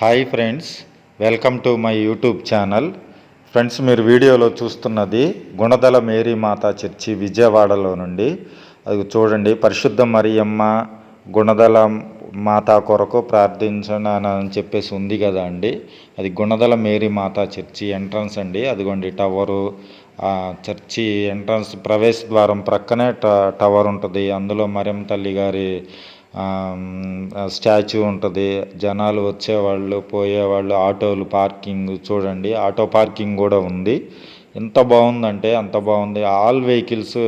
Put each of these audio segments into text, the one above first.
Hi friends welcome to my YouTube channel. Friends మీరు వీడియోలో చూస్తున్నది గుణదల మేరీమాత చర్చి విజయవాడలో నుండి. అది చూడండి పరిశుద్ధ మరియమ్మ గుణదల మాత కొరకు ప్రార్థించనని అని చెప్పేసి ఉంది కదా అండి. అది గుణదల మేరీ మాత చర్చి ఎంట్రన్స్ అండి. అదిగోండి టవరు చర్చి ఎంట్రన్స్ ప్రవేశ ద్వారం ప్రక్కనే ట టవర్ ఉంటుంది. అందులో మరియమ్మ తల్లి గారి స్టాచ్యూ ఉంటుంది. జనాలు వచ్చేవాళ్ళు పోయేవాళ్ళు ఆటోలు పార్కింగ్ చూడండి. ఆటో పార్కింగ్ కూడా ఉంది. ఎంత బాగుందంటే అంత బాగుంది. ఆల్ వెహికల్స్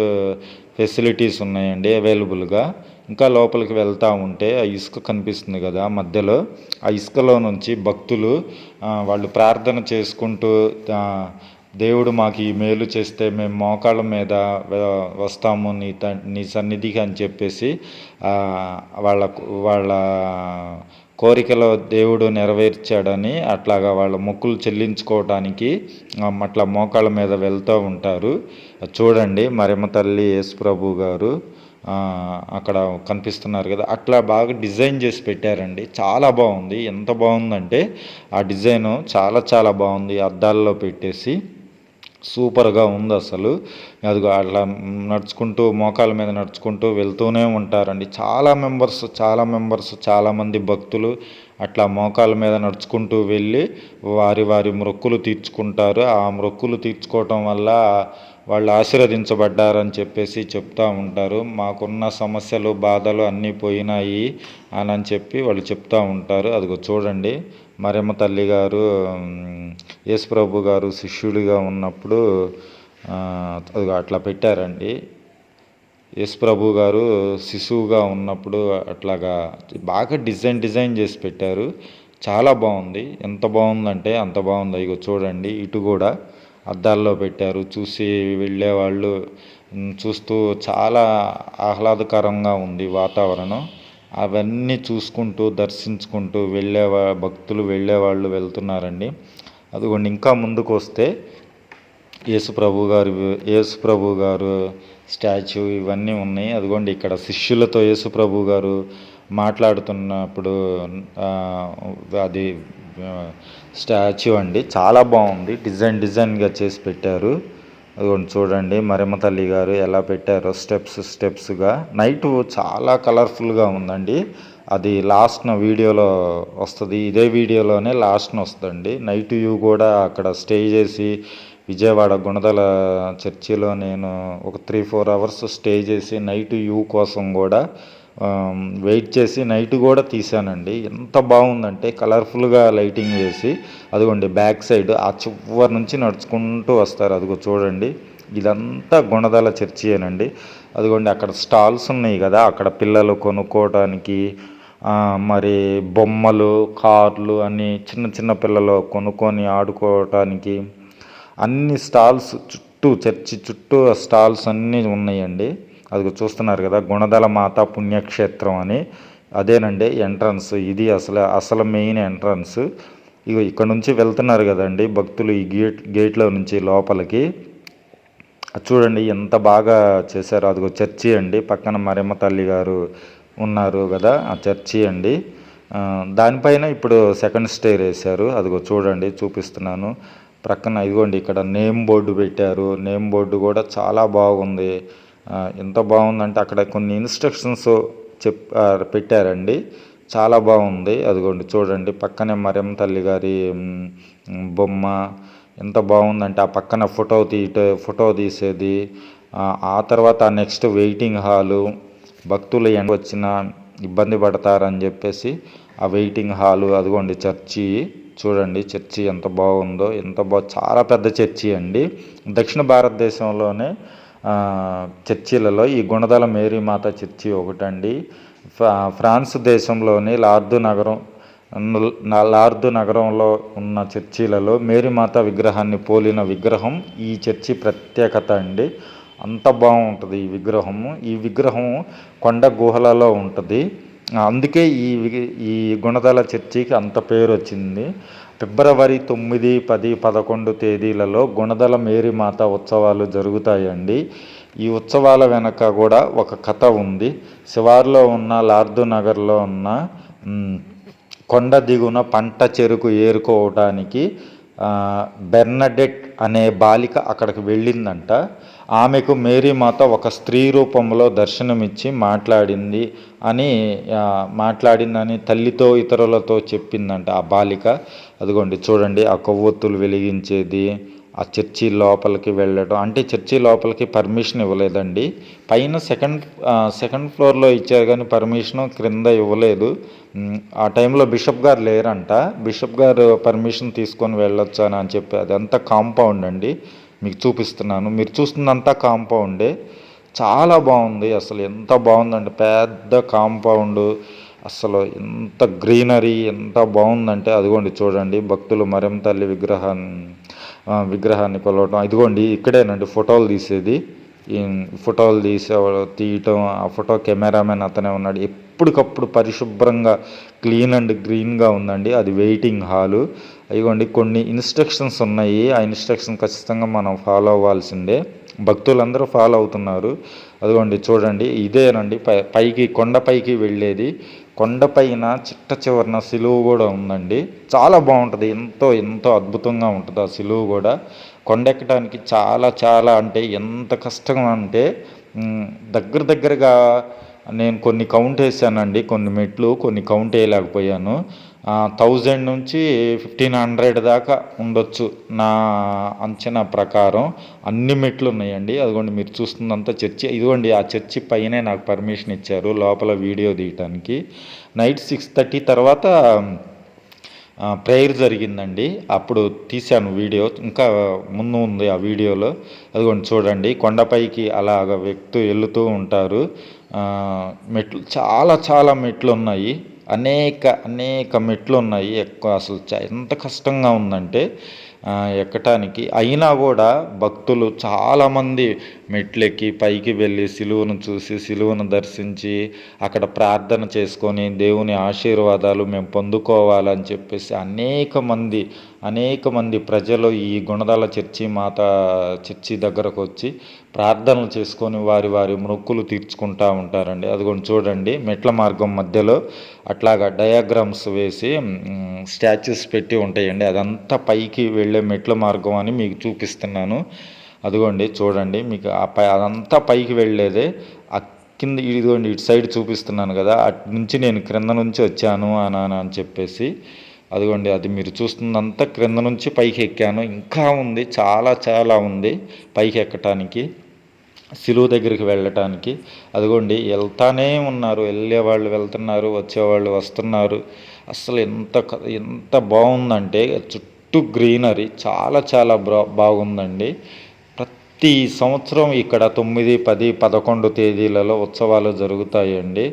ఫెసిలిటీస్ ఉన్నాయండి అవైలబుల్గా. ఇంకా లోపలికి వెళ్తూ ఉంటే ఆ ఇసుక కనిపిస్తుంది కదా మధ్యలో. ఆ ఇసుకలో నుంచి భక్తులు వాళ్ళు ప్రార్థన చేసుకుంటూ దేవుడు మాకు ఈ మేలు చేస్తే మేము మోకాళ్ళ మీద వస్తాము నీ త నీ సన్నిధికి అని చెప్పేసి వాళ్ళకు వాళ్ళ వాళ్ళ కోరికలో దేవుడు నెరవేర్చాడని అట్లాగా వాళ్ళ మొక్కులు చెల్లించుకోవడానికి అట్లా మోకాళ్ళ మీద వెళ్తూ ఉంటారు. చూడండి మరెమ్మ తల్లి యేసుప్రభు గారు అక్కడ కనిపిస్తున్నారు కదా. అట్లా బాగా డిజైన్ చేసి పెట్టారండి. చాలా బాగుంది. ఎంత బాగుందంటే ఆ డిజైను చాలా చాలా బాగుంది. అద్దాల్లో పెట్టేసి సూపర్గా ఉంది అసలు. అది అట్లా నడుచుకుంటూ మోకాల మీద నడుచుకుంటూ వెళ్తూనే ఉంటారండి. చాలా మెంబర్స్ చాలా మెంబర్స్ చాలామంది భక్తులు అట్లా మోకాల మీద నడుచుకుంటూ వెళ్ళి వారి వారి మొక్కులు తీర్చుకుంటారు. ఆ మొక్కులు తీర్చుకోవటం వల్ల వాళ్ళు ఆశీర్వదించబడ్డారని చెప్పేసి చెప్తూ ఉంటారు. మాకున్న సమస్యలు బాధలు అన్నీ పోయినాయి అని అని చెప్పి వాళ్ళు చెప్తూ ఉంటారు. అదిగో చూడండి. మరియమ్మ తల్లి గారు యేసుప్రభు గారు శిష్యుడిగా ఉన్నప్పుడు అట్లా పెట్టారండి. యేసుప్రభు గారు శిశువుగా ఉన్నప్పుడు అట్లాగా బాగా డిజైన్ డిజైన్ చేసి పెట్టారు. చాలా బాగుంది. ఎంత బాగుందంటే అంత బాగుంది. ఇగో చూడండి ఇటు కూడా అద్దాల్లో పెట్టారు. చూసి వెళ్ళేవాళ్ళు చూస్తూ చాలా ఆహ్లాదకరంగా ఉంది వాతావరణం. అవన్నీ చూసుకుంటూ దర్శించుకుంటూ వెళ్ళేవా భక్తులు వెళ్ళేవాళ్ళు వెళ్తున్నారండి. అదిగోండి ఇంకా ముందుకు వస్తే యేసుప్రభు గారు యేసుప్రభు గారు స్టాచ్యూ ఇవన్నీ ఉన్నాయి. అదిగోండి ఇక్కడ శిష్యులతో యేసుప్రభు గారు మాట్లాడుతున్నప్పుడు అది స్టాచ్యూ అండి. చాలా బాగుంది. డిజైన్ డిజైన్గా చేసి పెట్టారు. అదిగోండి చూడండి మరమ్మ తల్లి గారు ఎలా పెట్టారో స్టెప్స్ స్టెప్స్గా. నైట్ చాలా కలర్ఫుల్గా ఉందండి. అది లాస్ట్న వీడియోలో వస్తుంది. ఇదే వీడియోలోనే లాస్ట్న వస్తుందండి. నైట్ వ్యూ కూడా అక్కడ స్టే చేసి విజయవాడ గుణదల చర్చిలో నేను ఒక త్రీ ఫోర్ అవర్స్ స్టే చేసి నైట్ వ్యూ కోసం కూడా వెయిట్ చేసి నైట్ కూడా తీసానండి ఎంత బాగుందంటే కలర్ఫుల్గా లైటింగ్ వేసి అదిగోండి బ్యాక్ సైడ్ ఆ చివరి నుంచి నడుచుకుంటూ వస్తారు. అదిగో చూడండి ఇదంతా గుణదల చర్చియేనండి. అదిగోండి అక్కడ స్టాల్స్ ఉన్నాయి కదా అక్కడ పిల్లలు కొనుక్కోవడానికి మరి బొమ్మలు కార్లు అని చిన్న చిన్న పిల్లలు కొనుక్కొని ఆడుకోవటానికి అన్ని స్టాల్స్ చుట్టూ చర్చి చుట్టూ ఆ స్టాల్స్ అన్నీ ఉన్నాయండి. అది చూస్తున్నారు కదా గుణదల మాత పుణ్యక్షేత్రం అని. అదేనండి ఎంట్రన్స్. ఇది అసలు అసలు మెయిన్ ఎంట్రన్స్. ఇక ఇక్కడ నుంచి వెళ్తున్నారు కదండి భక్తులు ఈ గేట్ గేట్లో నుంచి లోపలికి. అది చూడండి ఎంత బాగా చేశారు. అదిగో చర్చి అండి పక్కన మరెమ్మ తల్లి గారు ఉన్నారు కదా ఆ చర్చి అండి. దానిపైన ఇప్పుడు సెకండ్ స్టేర్ వేశారు. అదిగో చూడండి చూపిస్తున్నాను. ప్రక్కన ఇదిగోండి ఇక్కడ నేమ్ బోర్డు పెట్టారు. నేమ్ బోర్డు కూడా చాలా బాగుంది. ఎంత బాగుందంటే అక్కడ కొన్ని ఇన్స్ట్రక్షన్స్ చెప్ పెట్టారండి. చాలా బాగుంది. అదిగోండి చూడండి. పక్కనే మరమ్మ తల్లి గారి బొమ్మ. ఎంత బాగుందంటే ఆ పక్కన ఫోటో తీయట ఫోటో తీసేది. ఆ, ఆ తర్వాత నెక్స్ట్ వెయిటింగ్ హాలు. భక్తులు ఎండ వచ్చిన ఇబ్బంది పడతారని చెప్పేసి ఆ వెయిటింగ్ హాలు అదిగోండి చర్చి. చూడండి చర్చి ఎంత బాగుందో. ఎంత బా చాలా పెద్ద చర్చి అండి. దక్షిణ భారతదేశంలోనే చర్చిలలో ఈ గుణదల మేరీ మాత చర్చి ఒకటండి. ఫ్రా ఫ్రాన్స్ దేశంలోని లార్దు నగరం లార్దు నగరంలో ఉన్న చర్చిలలో మేరీమాత విగ్రహాన్ని పోలిన విగ్రహం ఈ చర్చి ప్రత్యేకత అండి. అంత బాగుంటుంది ఈ విగ్రహము. ఈ విగ్రహం కొండ గుహలలో ఉంటుంది. అందుకే ఈ ఈ గుణదల చర్చికి అంత పేరు వచ్చింది ఫిబ్రవరి తొమ్మిది పది పదకొండు తేదీలలో గుణదల మేరీమాత ఉత్సవాలు జరుగుతాయండి. ఈ ఉత్సవాల వెనక కూడా ఒక కథ ఉంది. శివార్లో ఉన్న లార్దు నగర్లో ఉన్న కొండ దిగున పంట చెరుకు ఏరుకోవడానికి బెర్నడెట్ అనే బాలిక అక్కడికి వెళ్ళిందంట. ఆమెకు మేరీమాత ఒక స్త్రీ రూపంలో దర్శనమిచ్చి మాట్లాడింది అని మాట్లాడిందని తల్లితో ఇతరులతో చెప్పిందంట ఆ బాలిక. అదిగోండి చూడండి ఆ కొవ్వొత్తులు వెలిగించేది ఆ చర్చి లోపలికి వెళ్ళడం అంటే చర్చి లోపలికి పర్మిషన్ ఇవ్వలేదండి. పైన సెకండ్ సెకండ్ ఫ్లోర్లో ఇచ్చారు కానీ పర్మిషన్ క్రింద ఇవ్వలేదు. ఆ టైంలో బిషప్ గారు లేరంట. బిషప్ గారు పర్మిషన్ తీసుకొని వెళ్ళొచ్చు అని చెప్పి అదంతా కాంపౌండ్ అండి. మీకు చూపిస్తున్నాను. మీరు చూస్తుందంతా కాంపౌండే. చాలా బాగుంది అసలు. ఎంత బాగుందంటే పెద్ద కాంపౌండ్. అసలు ఎంత గ్రీనరీ ఎంత బాగుందంటే అదిగోండి చూడండి భక్తులు మరెం తల్లి విగ్రహాన్ని విగ్రహాన్ని కొలవటం. ఇదిగోండి ఇక్కడేనండి ఫోటోలు తీసేది. ఈ ఫోటోలు తీసే తీయటం ఆ ఫోటో కెమెరామెన్ అతనే ఉన్నాడు. ఎప్పటికప్పుడు పరిశుభ్రంగా క్లీన్ అండ్ గ్రీన్గా ఉందండి. అది వెయిటింగ్ హాలు. ఇదిగోండి కొన్ని ఇన్స్ట్రక్షన్స్ ఉన్నాయి. ఆ ఇన్స్ట్రక్షన్ ఖచ్చితంగా మనం ఫాలో అవ్వాల్సిందే. భక్తులందరూ ఫాలో అవుతున్నారు. అదిగోండి చూడండి ఇదేనండి. పై పైకి కొండపైకి వెళ్ళేది. కొండపైన చిట్ట చివరన సిలువ కూడా ఉందండి. చాలా బాగుంటుంది. ఎంతో ఎంతో అద్భుతంగా ఉంటుంది ఆ సిలువు కూడా. కొండెక్కడానికి చాలా చాలా అంటే ఎంత కష్టం అంటే దగ్గర దగ్గరగా నేను కొన్ని కౌంట్ వేసానండి. కొన్ని మెట్లు కొన్ని కౌంట్ వేయలేకపోయాను. థౌజండ్ నుంచి ఫిఫ్టీన్ హండ్రెడ్ దాకా ఉండొచ్చు నా అంచనా ప్రకారం. అన్ని మెట్లు ఉన్నాయండి. అదిగోండి మీరు చూస్తుందంతా చర్చి. ఇదిగోండి ఆ చర్చి పైనే నాకు పర్మిషన్ ఇచ్చారు లోపల వీడియో తీయటానికి. నైట్ సిక్స్ థర్టీ తర్వాత ప్రేయర్ జరిగిందండి. అప్పుడు తీశాను వీడియో. ఇంకా ముందు ఉంది ఆ వీడియోలో. అదిగోండి చూడండి. కొండపైకి అలాగ వ్యక్తు వెళుతూ ఉంటారు. మెట్లు చాలా చాలా మెట్లు ఉన్నాయి. అనేక అనేక మెట్లు ఉన్నాయి ఎక్కువ అసలు చ- ఎంత కష్టంగా ఉందంటే ఎక్కటానికి. అయినా కూడా భక్తులు చాలామంది మెట్లెక్కి పైకి వెళ్ళి సిలువను చూసి సిలువను దర్శించి అక్కడ ప్రార్థన చేసుకొని దేవుని ఆశీర్వాదాలు మేము పొందుకోవాలని చెప్పేసి అనేక మంది అనేక మంది ప్రజలు ఈ గుణదల చర్చి మాత చర్చి దగ్గరకు వచ్చి ప్రార్థనలు చేసుకొని వారి వారి మొక్కులు తీర్చుకుంటూ ఉంటారండి. అదిగోండి చూడండి మెట్ల మార్గం మధ్యలో అట్లాగా డయాగ్రామ్స్ వేసి స్టాచ్యూస్ పెట్టి ఉంటాయండి. అదంతా పైకి వెళ్ళే మెట్ల మార్గం అని మీకు చూపిస్తున్నాను. అదిగోండి చూడండి మీకు ఆ పై అదంతా పైకి వెళ్ళేదే ఆ కింద ఇదిగోండి ఇటు సైడ్ చూపిస్తున్నాను కదా అటు నుంచి నేను క్రింద నుంచి వచ్చాను అని అని చెప్పేసి అదిగోండి అది మీరు చూస్తుందంతా క్రింద నుంచి పైకి ఎక్కాను. ఇంకా ఉంది చాలా చాలా ఉంది పైకి ఎక్కటానికి సిలువ దగ్గరికి వెళ్ళటానికి. అదిగోండి వెళ్తానే ఉన్నారు వెళ్ళేవాళ్ళు వెళ్తున్నారు వచ్చేవాళ్ళు వస్తున్నారు. అసలు ఎంత ఎంత బాగుందంటే చుట్టూ గ్రీనరీ చాలా చాలా బా బాగుందండి. ప్రతి సంవత్సరం ఇక్కడ తొమ్మిది పది పదకొండు తేదీలలో ఉత్సవాలు జరుగుతాయండి.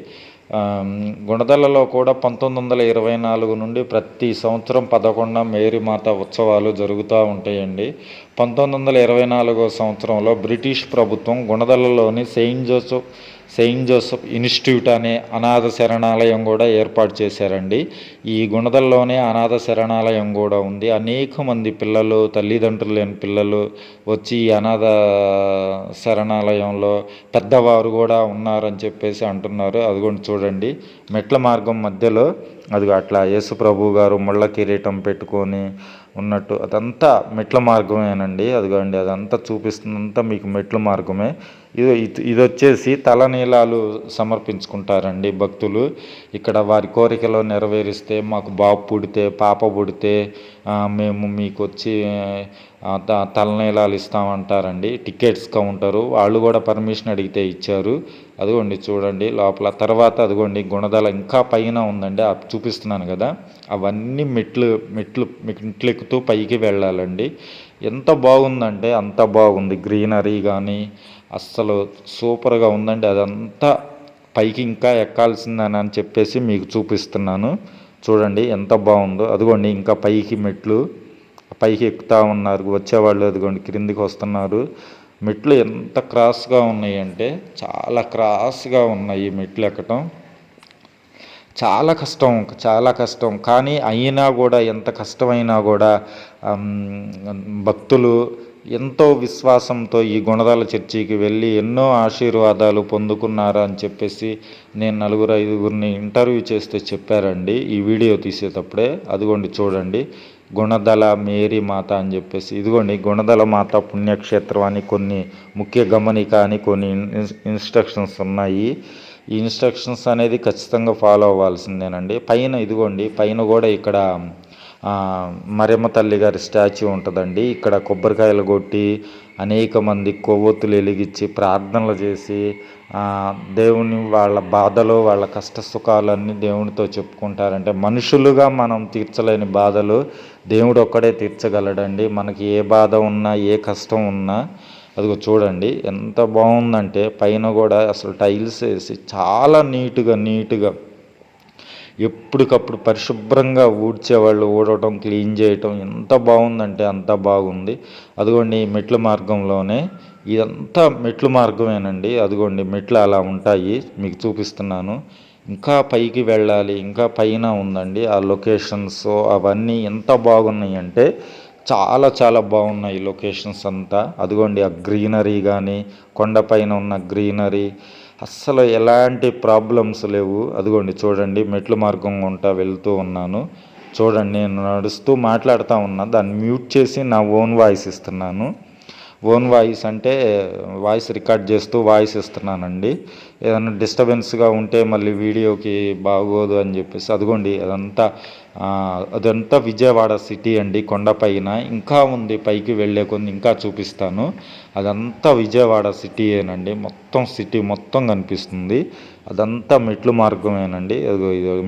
గుణదలలో కూడా పంతొమ్మిది వందల ఇరవై నాలుగు నుండి ప్రతి సంవత్సరం పదకొండ మేరీమాత ఉత్సవాలు జరుగుతూ ఉంటాయండి. పంతొమ్మిది వందల ఇరవై నాలుగో సంవత్సరంలో బ్రిటిష్ ప్రభుత్వం గుణదలలోని saint Joseph saint Joseph institute అనే అనాథ శరణాలయం కూడా ఏర్పాటు చేశారండి. ఈ గుణదల్లోనే అనాథ శరణాలయం కూడా ఉంది. అనేక మంది పిల్లలు తల్లిదండ్రులు లేని పిల్లలు వచ్చి ఈ అనాథ శరణాలయంలో పెద్దవారు కూడా ఉన్నారని చెప్పేసి అంటున్నారు. అదిగోండి చూడండి. మెట్ల మార్గం మధ్యలో అదిగో అట్లా యేసు ప్రభు గారు ముళ్ళ కిరీటం పెట్టుకొని ఉన్నట్టు అదంతా మెట్ల మార్గమేనండి. అదిగోండి అదంతా చూపిస్తుందంతా మీకు మెట్ల మార్గమే. ఇది ఇది- ఇది వచ్చేసి తలనీలాలు సమర్పించుకుంటారండి భక్తులు. ఇక్కడ వారి కోరికలు నెరవేరిస్తే మాకు బాబు పుడితే పాప పుడితే మేము మీకు వచ్చి తలనీలాలు ఇస్తామంటారండి. Tickets counter. వాళ్ళు కూడా పర్మిషన్ అడిగితే ఇచ్చారు. అదిగోండి చూడండి లోపల. తర్వాత అదిగోండి గుణదల ఇంకా పైన ఉందండి. చూపిస్తున్నాను కదా. అవన్నీ మెట్లు మెట్లు మెట్లు ఎక్కుతూ పైకి వెళ్ళాలండి. ఎంత బాగుందంటే అంత బాగుంది. గ్రీనరీ కానీ అస్సలు సూపర్గా ఉందండి. అదంతా పైకి ఇంకా ఎక్కాల్సిందని అని చెప్పేసి మీకు చూపిస్తున్నాను. చూడండి ఎంత బాగుందో. అదిగోండి ఇంకా పైకి మెట్లు పైకి ఎక్కుతా ఉన్నారు. వచ్చేవాళ్ళు అదిగోండి క్రిందికి వస్తున్నారు. మెట్లు ఎంత క్రాస్గా ఉన్నాయి అంటే చాలా క్రాస్గా ఉన్నాయి మెట్లు ఎక్కటం. చాలా కష్టం చాలా కష్టం. కానీ అయినా కూడా ఎంత కష్టమైనా కూడా భక్తులు ఎంతో విశ్వాసంతో ఈ గుణదల చర్చికి వెళ్ళి ఎన్నో ఆశీర్వాదాలు పొందుకున్నారు అని చెప్పేసి నేను నలుగురు ఐదుగురిని ఇంటర్వ్యూ చేస్తే చెప్పారండి. ఈ వీడియో తీసేటప్పుడే అదిగోండి చూడండి గుణదల మేరీ మాత అని చెప్పేసి. ఇదిగోండి గుణదల మాత పుణ్యక్షేత్రం అని కొన్ని ముఖ్య గమనిక అని కొన్ని ఇన్- ఇన్స్ట్రక్షన్స్ ఉన్నాయి. ఈ ఇన్స్ట్రక్షన్స్ అనేది ఖచ్చితంగా ఫాలో అవ్వాల్సిందేనండి. పైన ఇదిగోండి పైన కూడా ఇక్కడ ఆ, మరియమ్మ తల్లి గారి స్టాచ్యూ ఉంటుందండి. ఇక్కడ కొబ్బరికాయలు కొట్టి అనేక మంది కొవ్వొత్తులు వెలిగించి ప్రార్థనలు చేసి దేవుని వాళ్ళ బాధలు వాళ్ళ కష్ట సుఖాలన్నీ దేవునితో చెప్పుకుంటారంటే మనుషులుగా మనం తీర్చలేని బాధలు దేవుడు ఒక్కడే తీర్చగలడండి. మనకి ఏ బాధ ఉన్నా ఏ కష్టం ఉన్నా అదిగో చూడండి ఎంత బాగుందంటే పైన కూడా అసలు టైల్స్ వేసి చాలా నీట్గా నీట్గా ఎప్పటికప్పుడు పరిశుభ్రంగా ఊడ్చేవాళ్ళు ఊడటం క్లీన్ చేయటం ఎంత బాగుందంటే అంత బాగుంది. అదిగోండి ఈ మెట్ల మార్గంలోనే ఇదంతా మెట్ల మార్గమేనండి. అదిగోండి మెట్లు అలా ఉంటాయి మీకు చూపిస్తున్నాను. ఇంకా పైకి వెళ్ళాలి ఇంకా పైన ఉందండి. ఆ లొకేషన్స్ అవన్నీ ఎంత బాగున్నాయి అంటే చాలా చాలా బాగున్నాయి లొకేషన్స్ అంతా. అదిగోండి ఆ గ్రీనరీ కానీ కొండపైన ఉన్న గ్రీనరీ అస్సలు ఎలాంటి ప్రాబ్లమ్స్ లేవు. అదిగోండి చూడండి మెట్ల మార్గం గుంటా వెళ్తూ ఉన్నాను. చూడండి నేను నడుస్తూ మాట్లాడుతూ ఉన్నా. దాన్ని మ్యూట్ చేసి నా ఓన్ వాయిస్ ఇస్తున్నాను. ఓన్ వాయిస్ అంటే వాయిస్ రికార్డ్ చేస్తూ వాయిస్ ఇస్తున్నానండి. ఏదైనా డిస్టర్బెన్స్గా ఉంటే మళ్ళీ వీడియోకి బాగోదు అని చెప్పేసి అదిగోండి అదంతా అదంతా విజయవాడ సిటీ అండి కొండపైన ఇంకా ఉంది పైకి వెళ్ళే కొన్ని ఇంకా చూపిస్తాను. అదంతా విజయవాడ సిటీయేనండి మొత్తం సిటీ మొత్తం కనిపిస్తుంది. అదంతా మెట్లు మార్గమేనండి.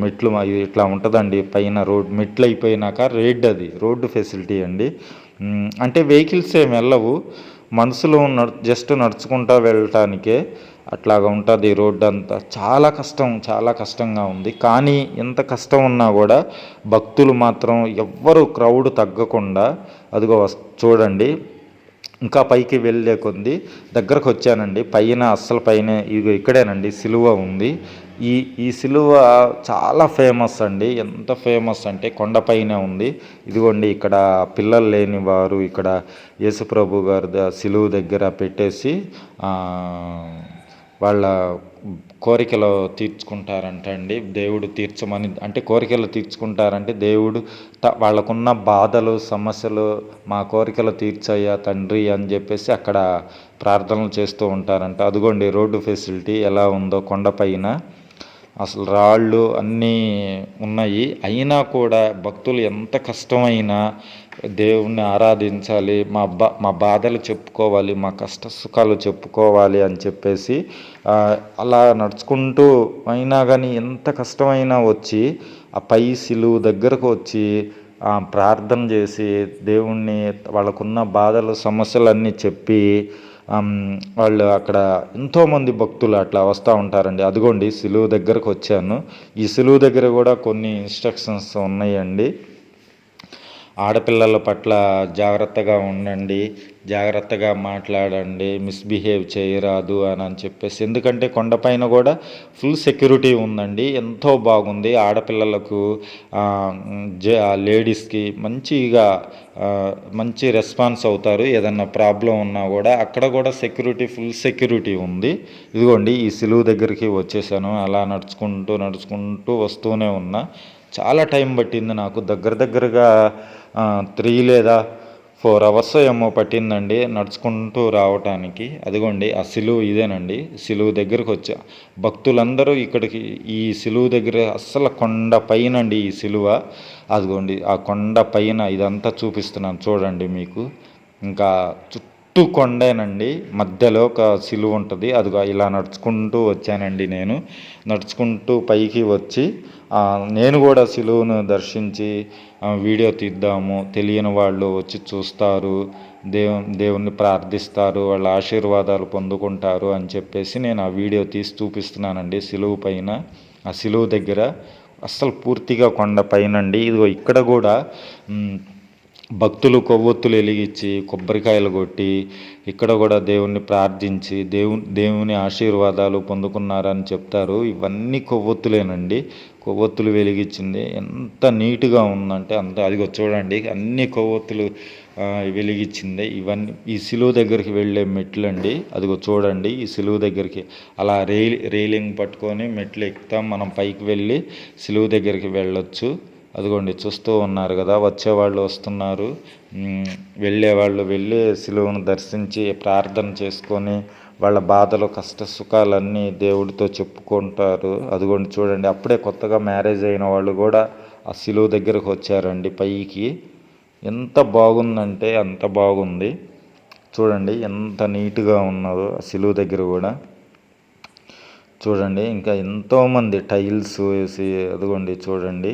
మెట్లు ఇది ఇట్లా ఉంటుందండి పైన రోడ్ మెట్లు అయిపోయినాక రేడ్ అది రోడ్డు ఫెసిలిటీ అండి. అంటే వెహికల్స్ ఏమి వెళ్ళవు. మనసులో నడు జస్ట్ నడుచుకుంటూ వెళ్ళటానికే అట్లాగా ఉంటుంది రోడ్డు అంతా చాలా కష్టం చాలా కష్టంగా ఉంది. కానీ ఎంత కష్టం ఉన్నా కూడా భక్తులు మాత్రం ఎవ్వరు క్రౌడ్ తగ్గకుండా అదిగో చూడండి. ఇంకా పైకి వెళ్ళే కొద్ది దగ్గరకు వచ్చానండి పైన అస్సలు పైన ఇదిగో ఇక్కడేనండి. సిలువ ఉంది. ఈ ఈ సిలువ చాలా ఫేమస్ అండి. ఎంత ఫేమస్ అంటే కొండపైనే ఉంది. ఇదిగోండి ఇక్కడ పిల్లలు లేని వారు ఇక్కడ యేసుప్రభు గారి సిలువ దగ్గర పెట్టేసి వాళ్ళ కోరికలు తీర్చుకుంటారంట అండి దేవుడు తీర్చమని అంటే కోరికలు తీర్చుకుంటారంటే దేవుడు త వాళ్ళకున్న బాధలు సమస్యలు మా కోరికలు తీర్చయ్యా తండ్రి అని చెప్పేసి అక్కడ ప్రార్థనలు చేస్తూ ఉంటారంట. అదిగోండి రోడ్డు ఫెసిలిటీ ఎలా ఉందో కొండపైన అసలు రాళ్ళు అన్నీ ఉన్నాయి. అయినా కూడా భక్తులు ఎంత కష్టమైనా దేవుణ్ణి ఆరాధించాలి మా బా మా బాధలు చెప్పుకోవాలి మా కష్ట సుఖాలు చెప్పుకోవాలి అని చెప్పేసి అలా నడుచుకుంటూ అయినా కానీ ఎంత కష్టమైనా వచ్చి ఆ పై సిలువు దగ్గరకు వచ్చి ప్రార్థన చేసి దేవుణ్ణి వాళ్ళకున్న బాధలు సమస్యలన్నీ చెప్పి వాళ్ళు అక్కడ ఎంతోమంది భక్తులు అట్లా వస్తూ ఉంటారండి. అదిగోండి సిలువు దగ్గరకు వచ్చాను. ఈ సిలువు దగ్గర కూడా కొన్ని ఇన్స్ట్రక్షన్స్ ఉన్నాయండి. ఆడపిల్లల పట్ల జాగ్రత్తగా ఉండండి జాగ్రత్తగా మాట్లాడండి మిస్బిహేవ్ చేయరాదు అని అని చెప్పేసి. ఎందుకంటే కొండపైన కూడా ఫుల్ సెక్యూరిటీ ఉందండి. ఎంతో బాగుంది. ఆడపిల్లలకు జ లేడీస్కి మంచిగా మంచి రెస్పాన్స్ అవుతారు. ఏదన్నా ప్రాబ్లం ఉన్నా కూడా అక్కడ కూడా సెక్యూరిటీ ఫుల్ సెక్యూరిటీ ఉంది. ఇదిగోండి ఈ సిలువు దగ్గరికి వచ్చేసాను. అలా నడుచుకుంటూ నడుచుకుంటూ వస్తూనే ఉన్నా. చాలా టైం పట్టింది నాకు. దగ్గర దగ్గరగా త్రీ లేదా ఫోర్ అవర్స్ ఏమో పట్టిందండి నడుచుకుంటూ రావటానికి. అదిగోండి ఆ సిలువు ఇదేనండి. సిలువు దగ్గరకు వచ్చా. భక్తులందరూ ఇక్కడికి ఈ సిలువు దగ్గర అస్సలు కొండ పైనండి ఈ సిలువ. అదిగోండి ఆ కొండ పైన ఇదంతా చూపిస్తున్నాను చూడండి మీకు. ఇంకా చుట్టూ కొండేనండి మధ్యలో ఒక సిలువ ఉంటుంది. అదిగో ఇలా నడుచుకుంటూ వచ్చానండి నేను. నడుచుకుంటూ పైకి వచ్చి నేను కూడా సిలువను దర్శించి వీడియో తీద్దాము. తెలియని వాళ్ళు వచ్చి చూస్తారు. దేవు దేవుణ్ణి ప్రార్థిస్తారు. వాళ్ళ ఆశీర్వాదాలు పొందుకుంటారు అని చెప్పేసి నేను ఆ వీడియో తీసి చూపిస్తున్నానండి సిలువు పైన. ఆ సిలువు దగ్గర అస్సలు పూర్తిగా కొండ పైనండి. ఇదిగో ఇక్కడ కూడా భక్తులు కొవ్వొత్తులు వెలిగించి కొబ్బరికాయలు కొట్టి ఇక్కడ కూడా దేవుణ్ణి ప్రార్థించి దేవు దేవుని ఆశీర్వాదాలు పొందుకున్నారని చెప్తారు. ఇవన్నీ కొవ్వొత్తులేనండి. కొవ్వొత్తులు వెలిగించింది. ఎంత నీట్గా ఉందంటే అంత అదిగో చూడండి అన్ని కొవ్వొత్తులు వెలిగించింది. ఇవన్నీ ఈ సిలువు దగ్గరికి వెళ్ళే మెట్లు అండి అదిగో చూడండి ఈ సిలువ దగ్గరికి. అలా రైల్ రైలింగ్ పట్టుకొని మెట్లు ఎక్కుతాం. మనం పైకి వెళ్ళి సిలువు దగ్గరికి వెళ్ళొచ్చు. అదిగోండి చూస్తూ ఉన్నారు కదా వచ్చేవాళ్ళు వస్తున్నారు. వెళ్ళేవాళ్ళు వెళ్ళి సిలువను దర్శించి ప్రార్థన చేసుకొని వాళ్ళ బాధలు కష్ట సుఖాలన్నీ దేవుడితో చెప్పుకుంటారు. అదిగోండి చూడండి అప్పుడే కొత్తగా మ్యారేజ్ అయిన వాళ్ళు కూడా ఆ సిలువ దగ్గరకు వచ్చారండి పైకి. ఎంత బాగుందంటే అంత బాగుంది. చూడండి ఎంత నీట్గా ఉన్నదో ఆ సిలువ దగ్గర కూడా. చూడండి ఇంకా ఎంతోమంది టైల్స్ వేసి అదిగోండి చూడండి.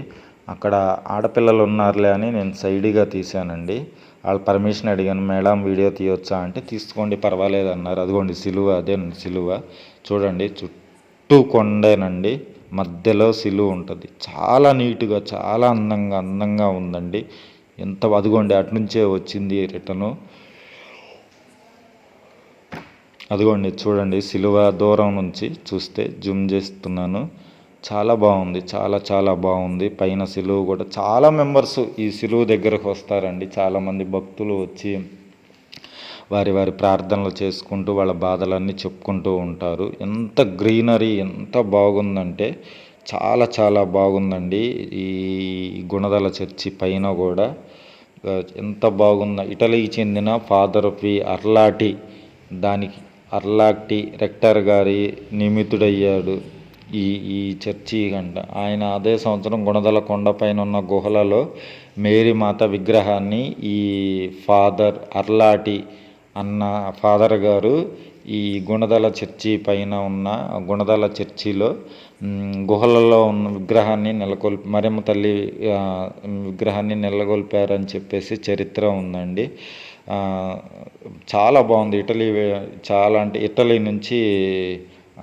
అక్కడ ఆడపిల్లలు ఉన్నారులే అని నేను సైడ్గా తీశానండి. వాళ్ళు పర్మిషన్ అడిగాను మేడం వీడియో తీయొచ్చా? అంటే తీసుకోండి పర్వాలేదు అన్నారు. అదిగోండి సిలువ అదేనండి సిలువ. చూడండి చుట్టూ కొండేనండి. మధ్యలో సిలువ ఉంటుంది. చాలా నీట్గా చాలా అందంగా అందంగా ఉందండి. ఎంత అదిగోండి అటు నుంచే వచ్చింది రిటర్ను అదిగోండి చూడండి సిలువ దూరం నుంచి చూస్తే జూమ్ చేస్తున్నాను. చాలా బాగుంది చాలా చాలా బాగుంది. పైన సిలువ కూడా చాలా మెంబర్స్ ఈ సిలువ దగ్గరకు వస్తారండి. చాలామంది భక్తులు వచ్చి వారి వారి ప్రార్థనలు చేసుకుంటూ వాళ్ళ బాధలన్నీ చెప్పుకుంటూ ఉంటారు. ఎంత గ్రీనరీ ఎంత బాగుందంటే చాలా చాలా బాగుందండి. ఈ గుణదల చర్చి పైన కూడా ఎంత బాగుందో. ఇటలీకి చెందిన ఫాదర్ పి. అర్లాటి దానికి అర్లాటి రెక్టర్ గారి నియమితుడయ్యాడు. ఈ ఈ చర్చి గంట ఆయన అదే సంవత్సరం గుణదల కొండపైన ఉన్న గుహలలో మేరీ మాత విగ్రహాన్ని ఈ ఫాదర్ అర్లాటి అన్న ఫాదర్ గారు ఈ గుణదల చర్చి పైన ఉన్న గుణదల చర్చిలో గుహలలో ఉన్న విగ్రహాన్ని నెలకొల్పి మరెమ్మ తల్లి విగ్రహాన్ని నెలకొల్పారని చెప్పేసి చరిత్ర ఉందండి. చాలా బాగుంది. ఇటలీ చాలా అంటే ఇటలీ నుంచి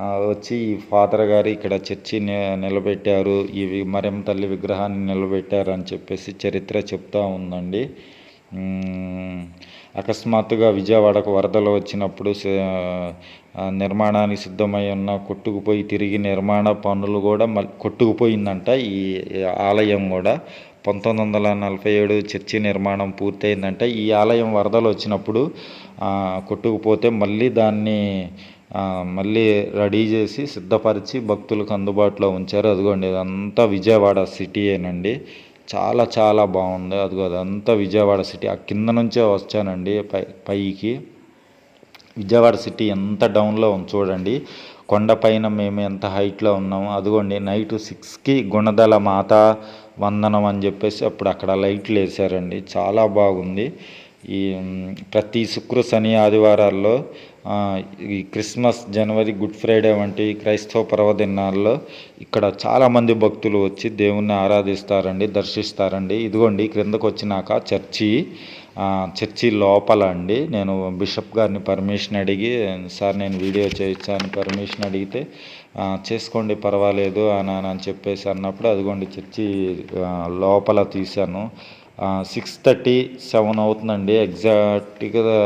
వచ్చి ఈ ఫాదర్ గారు ఇక్కడ చర్చి నిలబెట్టారు. ఈ వి- తల్లి విగ్రహాన్ని నిలబెట్టారు అని చెప్పేసి చరిత్ర చెప్తా ఉందండి. అకస్మాత్తుగా విజయవాడకు వరదలు వచ్చినప్పుడు నిర్మాణానికి సిద్ధమై ఉన్న కొట్టుకుపోయి తిరిగి నిర్మాణ పనులు కూడా మళ్ళీ కొట్టుకుపోయిందంట ఈ ఆలయం కూడా. పంతొమ్మిది వందల నలభై ఏడు చర్చి నిర్మాణం పూర్తయిందంట. ఈ ఆలయం వరదలు వచ్చినప్పుడు కొట్టుకుపోతే మళ్ళీ దాన్ని మళ్ళీ రెడీ చేసి సిద్ధపరిచి భక్తులకు అందుబాటులో ఉంచారు. అదిగోండి ఇదంతా విజయవాడ సిటీయేనండి చాలా చాలా బాగుంది. అదిగో అదంతా విజయవాడ సిటీ. ఆ కింద నుంచే వచ్చానండి పై పైకి. విజయవాడ సిటీ ఎంత డౌన్లో ఉంది చూడండి. కొండపైన మేము ఎంత హైట్లో ఉన్నాము. అదిగోండి నైట్ సిక్స్కి గుణదల మాత వందనం అని చెప్పేసి అప్పుడు అక్కడ లైట్లు వేసారండి చాలా బాగుంది. ఈ ప్రతి శుక్ర శని ఆదివారాల్లో ఈ క్రిస్మస్ జనవరి గుడ్ ఫ్రైడే వంటి క్రైస్తవ పర్వదినాల్లో ఇక్కడ చాలామంది భక్తులు వచ్చి దేవుణ్ణి ఆరాధిస్తారండి దర్శిస్తారండి. ఇదిగోండి క్రిందకు వచ్చినాక చర్చి చర్చి లోపల అండి. నేను బిషప్ గారిని పర్మిషన్ అడిగి సార్ నేను వీడియో చేయించాను పర్మిషన్ అడిగితే చేసుకోండి పర్వాలేదు అని అని చెప్పేసి అన్నప్పుడు అదిగోండి చర్చి లోపల తీశాను. సిక్స్ థర్టీ సెవెన్ అవుతుందండి. ఎగ్జాక్ట్గా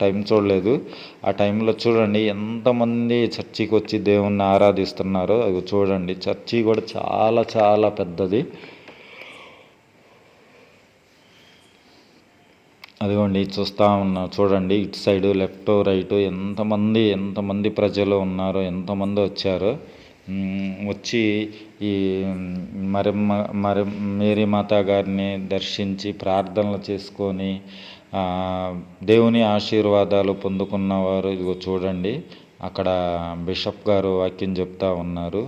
టైం చూడలేదు. ఆ టైంలో చూడండి ఎంతమంది చర్చికి వచ్చి దేవుణ్ణి ఆరాధిస్తున్నారో అది చూడండి. చర్చి కూడా చాలా చాలా పెద్దది. అదిగోండి చూస్తూ ఉన్నా చూడండి. ఇటు సైడ్ లెఫ్ట్ రైట్ ఎంతమంది ఎంతమంది ప్రజలు ఉన్నారో ఎంతమంది వచ్చారో. వచ్చి ఈ మరి మరి మేరీ మాత గారిని దర్శించి ప్రార్థనలు చేసుకొని దేవుని ఆశీర్వాదాలు పొందుకున్నవారు ఇదిగో చూడండి అక్కడ బిషప్ గారు వాక్యం చెప్తా ఉన్నారు.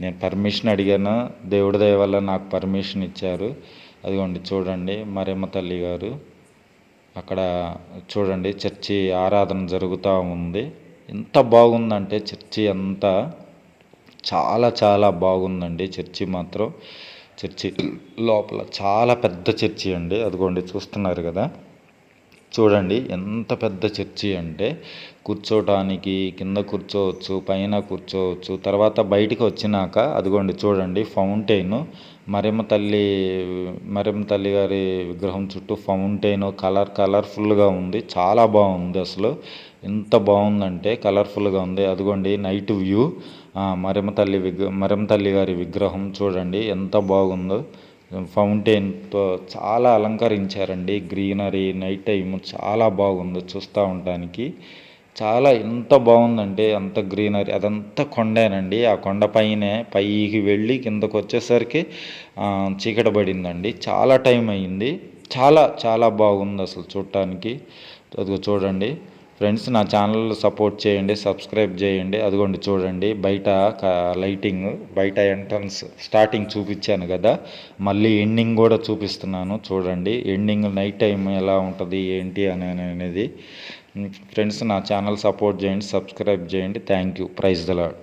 నేను పర్మిషన్ అడిగాను దేవుడి దయ వల్ల నాకు పర్మిషన్ ఇచ్చారు. అదిగోండి చూడండి మరెమ్మ తల్లి గారు. అక్కడ చూడండి చర్చి ఆరాధన జరుగుతూ ఉంది. ఎంత బాగుందంటే చర్చి అంతా చాలా చాలా బాగుందండి. చర్చి మాత్రం చర్చి లోపల చాలా పెద్ద చర్చి అండి. అదిగోండి చూస్తున్నారు కదా. చూడండి ఎంత పెద్ద చర్చి అంటే కూర్చోటానికి కింద కూర్చోవచ్చు పైన కూర్చోవచ్చు తర్వాత బయటికి వచ్చినాక అదిగోండి చూడండి ఫౌంటైన్. మరియమ్మ తల్లి మరియమ్మ తల్లి గారి విగ్రహం చుట్టూ ఫౌంటైన్. కలర్ కలర్ఫుల్గా ఉంది. చాలా బాగుంది అసలు. ఎంత బాగుందంటే కలర్ఫుల్గా ఉంది. అదిగోండి నైట్ వ్యూ. ఆ, మరమ తల్లి విగ్ర మరమ తల్లి గారి విగ్రహం చూడండి ఎంత బాగుందో. ఫౌంటైన్తో చాలా అలంకరించారండి. గ్రీనరీ నైట్ టైం చాలా బాగుంది చూస్తూ ఉండటానికి. చాలా ఎంత బాగుందంటే అంత గ్రీనరీ అదంతా కొండేనండి. ఆ కొండ పైనే పైకి వెళ్ళి కిందకు వచ్చేసరికి చీకట పడిందండి. చాలా టైం అయింది. చాలా చాలా బాగుంది అసలు చూడటానికి. అదిగో చూడండి. ఫ్రెండ్స్ నా ఛానల్ సపోర్ట్ చేయండి సబ్స్క్రైబ్ చేయండి. అదిగోండి చూడండి బయట లైటింగ్ బయట ఎంట్రన్స్ స్టార్టింగ్ చూపించాను కదా. మళ్ళీ ఎండింగ్ కూడా చూపిస్తున్నాను. చూడండి ఎండింగ్ నైట్ టైం ఎలా ఉంటుంది ఏంటి అని అనేది. ఫ్రెండ్స్ నా ఛానల్ సపోర్ట్ చేయండి సబ్స్క్రైబ్ చేయండి. Thank you praise the Lord